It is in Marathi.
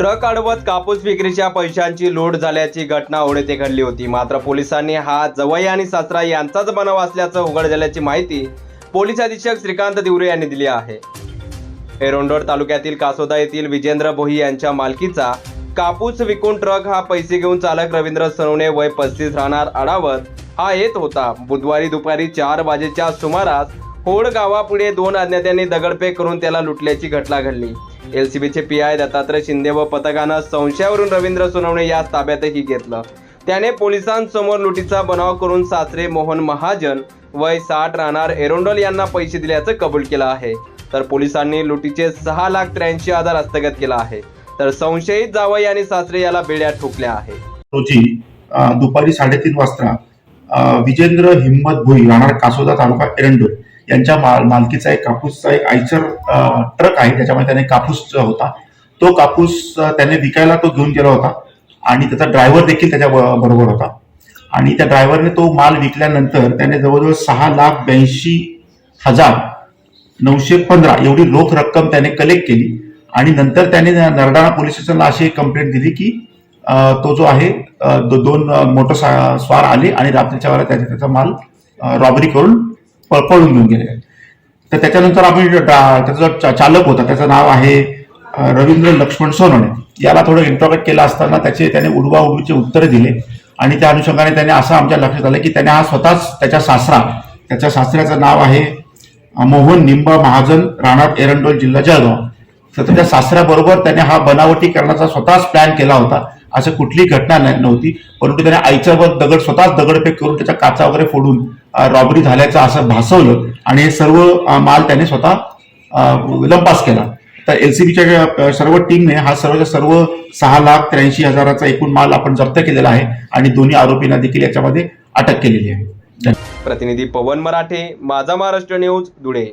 ट्रक अडवत कापूस विक्रीच्या पैशांची लूट झाल्याची घटना होणे ते घडली होती. मात्र पोलिसांनी हा जवई आणि सासरा यांचाच बनाव असल्याचं उघड झाल्याची माहिती पोलीस अधीक्षक श्रीकांत दिवरे यांनी दिली आहे. एरोंडोर तालुक्यातील कासोदा येथील विजेंद्र भोई यांच्या मालकीचा कापूस विकून ट्रक हा पैसे घेऊन चालक रवींद्र सनवणे वय पस्तीस राहणार अडावत हा येत होता. बुधवारी दुपारी चार वाजेच्या सुमारास होड गावापुढे दोन अज्ञात्यांनी दगडफेक करून त्याला लुटल्याची घटना घडली. एलसीबीचे पी आय दत्तात्रय शिंदे व पथकानं संशयावरून रवींद्र सोनवणे या ताब्यातही घेतलं. त्याने पोलिसांसमोर लुटीचा बनाव करून सासरे मोहन महाजन वय साठ राहणार एरोंडोल यांना पैसे दिल्याचं कबूल केलं आहे. तर पोलिसांनी लुटीचे सहा लाख त्र्याऐंशी हजार हस्तगत केला आहे. तर संशयित जावई आणि सासरे याला बेड्या ठोकल्या आहे रोजी दुपारी साडेतीन वाजता विजेंद्र हिंमत भुई राहणार कासोदा तालुका एरंडोल. यांच्या माल मालकीचा एक कापूसचा एक आयचर ट्रक आहे. त्याच्यामध्ये त्याने कापूस होता. तो कापूस त्याने विकायला तो घेऊन गेला होता. आणि त्याचा ड्रायव्हर देखील त्याच्या बरोबर होता. आणि त्या ड्रायव्हरने तो माल विकल्यानंतर त्याने जवळजवळ सहा लाख ब्याऐंशी हजार नऊशे पंधरा एवढी रोख रक्कम त्याने कलेक्ट केली. आणि नंतर त्याने नरडाणा पोलीस स्टेशनला अशी एक कंप्लेंट दिली की तो जो आहे दो- दोन मोटर सा- स्वार आले आणि रात्रीच्या वेळेला त्याने त्याचा माल रॉबरी करून पळून घेऊन गेले. तर त्याच्यानंतर आम्ही त्याचा जो चा- चालक होता त्याचं नाव आहे रवींद्र लक्ष्मण सोनवणे. याला थोडं इंट्रोगेट केलं असताना त्याचे त्याने उडवा उडवीचे उत्तरे दिले. आणि त्या अनुषंगाने त्याने असं आमच्या लक्षात आलं की त्याने हा स्वतःच त्याच्या सासरा त्याच्या सासऱ्याचं नाव आहे मोहन निंबा महाजन राणार एरंडोल जिल्हा जळगाव. तर त्याच्या सासऱ्याबरोबर त्याने हा बनावटी करण्याचा स्वतःच प्लॅन केला होता. असं कुठलीही घटना नाही- नव्हती. परंतु त्याने आईच्यावर दगड स्वतःच दगडफेक करून त्याच्या काचा वगैरे फोडून रॉबरी झाल्याचं असं भासवलं आणि हे सर्व माल त्याने स्वतः लंपास केला. तर एलसीबीच्या सर्व टीमने हा सर्व सर्व सहा लाख त्र्याऐंशी हजाराचा एकूण माल आपण जप्त केलेला आहे आणि दोन्ही आरोपींना देखील याच्यामध्ये अटक केलेली आहे. प्रतिनिधी पवन मराठे माझा महाराष्ट्र न्यूज धुळे.